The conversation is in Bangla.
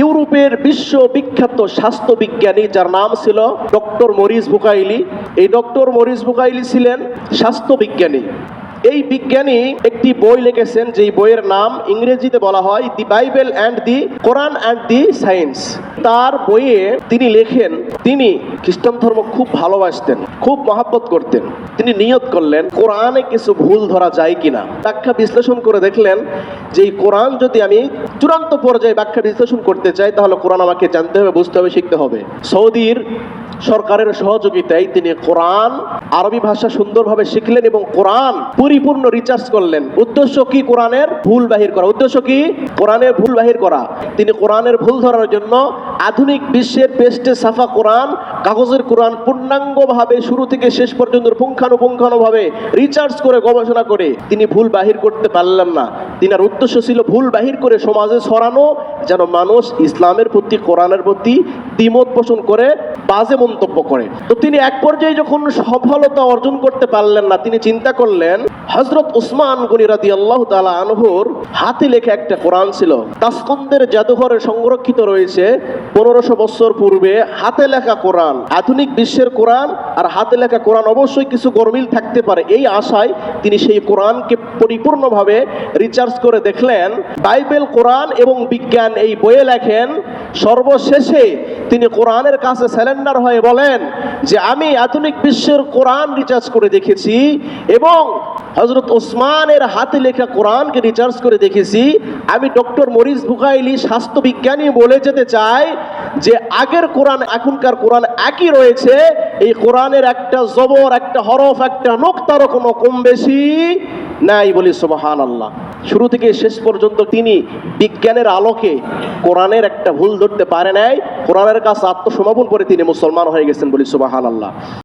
ইউরোপের বিশ্ববিখ্যাত স্বাস্থ্য বিজ্ঞানী যার নাম ছিল ডক্টর মরিস বুকাইলি। এই ডক্টর মরিস বুকাইলি ছিলেন স্বাস্থ্য বিজ্ঞানী এই বিজ্ঞানী একটি বই লিখেছেন, যেই বইয়ের নাম ইংরেজিতে বলা হয় the Bible and the Quran and the science তার বইয়ে তিনি লেখেন, তিনি খ্রিস্টান ধর্ম খুব ভালোবাসতেন, খুব মহাব্বত করতেন। তিনি নিয়ত করলেন, কোরআনে কিছু ভুল ধরা যায় কিনা? ব্যাখ্যা বিশ্লেষণ করে দেখলেন যে এই কোরআন যদি আমি চূড়ান্ত পর্যায়ে ব্যাখ্যা বিশ্লেষণ করতে চাই, তাহলে কোরআন আমাকে জানতে হবে, বুঝতে হবে, শিখতে হবে। সৌদির সরকারের সহযোগিতায় তিনি কোরআন, আরবি ভাষা সুন্দরভাবে শিখলেন এবং কোরআন পরিপূর্ণ রিচার্জ করলেন। উদ্দেশ্য কি কোরআনের? ভুল বাহির করা। উদ্দেশ্য কি? কোরআনের ভুল বাহির করা। তিনি কোরআনের ভুল ধরার জন্য আধুনিক বিশ্বের পেস্টে সাফা কোরআন, কাগজের কোরআন পূর্ণাঙ্গভাবে শুরু থেকে শেষ পর্যন্ত পুঙ্খানুপুঙ্খানুভাবে রিচার্জ করে গবেষণা করে, তিনি ভুল বাহির করতে পারলেন না। তিনি আর উদ্দেশ্য ছিল ভুল বাহির করে সমাজে ছড়ানো, যেন মানুষ ইসলামের প্রতি, কোরআনের প্রতি দ্বিমত পোষণ করে, বাজে মন্তব্য করে। তো তিনি এক পর্যায়ে যখন সফলতা অর্জন করতে পারলেন না, তিনি চিন্তা করলেন হজরত উসমান গনি রাদি আল্লাহ তালা আনহুর হাতে লেখা একটা কোরআন ছিল। তাসকন্দের জাদুঘরে সংরক্ষিত রয়েছে পনেরোশো বছর পূর্বে, হাতে লেখা কোরআন। আধুনিক বিশ্বের কোরআন, আর হাতে লেখা কোরআন অবশ্যই কিছু গরমিল থাকতে পারে। এই আশায় তিনি সেই কোরআনকে পরিপূর্ণভাবে রিচার্জ করে দেখলেন। বাইবেল কোরআন এবং বিজ্ঞান এই বইয়ে লেখেন সর্বশেষে তিনি কোরআনের কাছে স্যালেন্ডার হয়ে বলেন যে আমি আধুনিক বিশ্বের কোরআন রিচার্জ করে দেখেছি এবং হজরত ওসমানের হাতে লেখা কোরআনকে রিচার্জ করে দেখেছি। আমি ডক্টর মরিস বুকাইলি স্বাস্থ্যবিজ্ঞানী বলে যেতে চাই যে আগের কোরআন, এখনকার কোরআন একই রয়েছে। এই কোরআনের একটা জবর, একটা হরফ, একটা নোক্তারও কোনো কম বেশি নাই বলি সুবাহান আল্লাহ শুরু থেকে শেষ পর্যন্ত তিনি বিজ্ঞানের আলোকে কোরআনের একটা ভুল ধরতে পারে নাই। কোরআনের কাছে আত্মসমর্পণ করে তিনি মুসলমান হয়ে গেছেন বলি সুবাহ আল্লাহ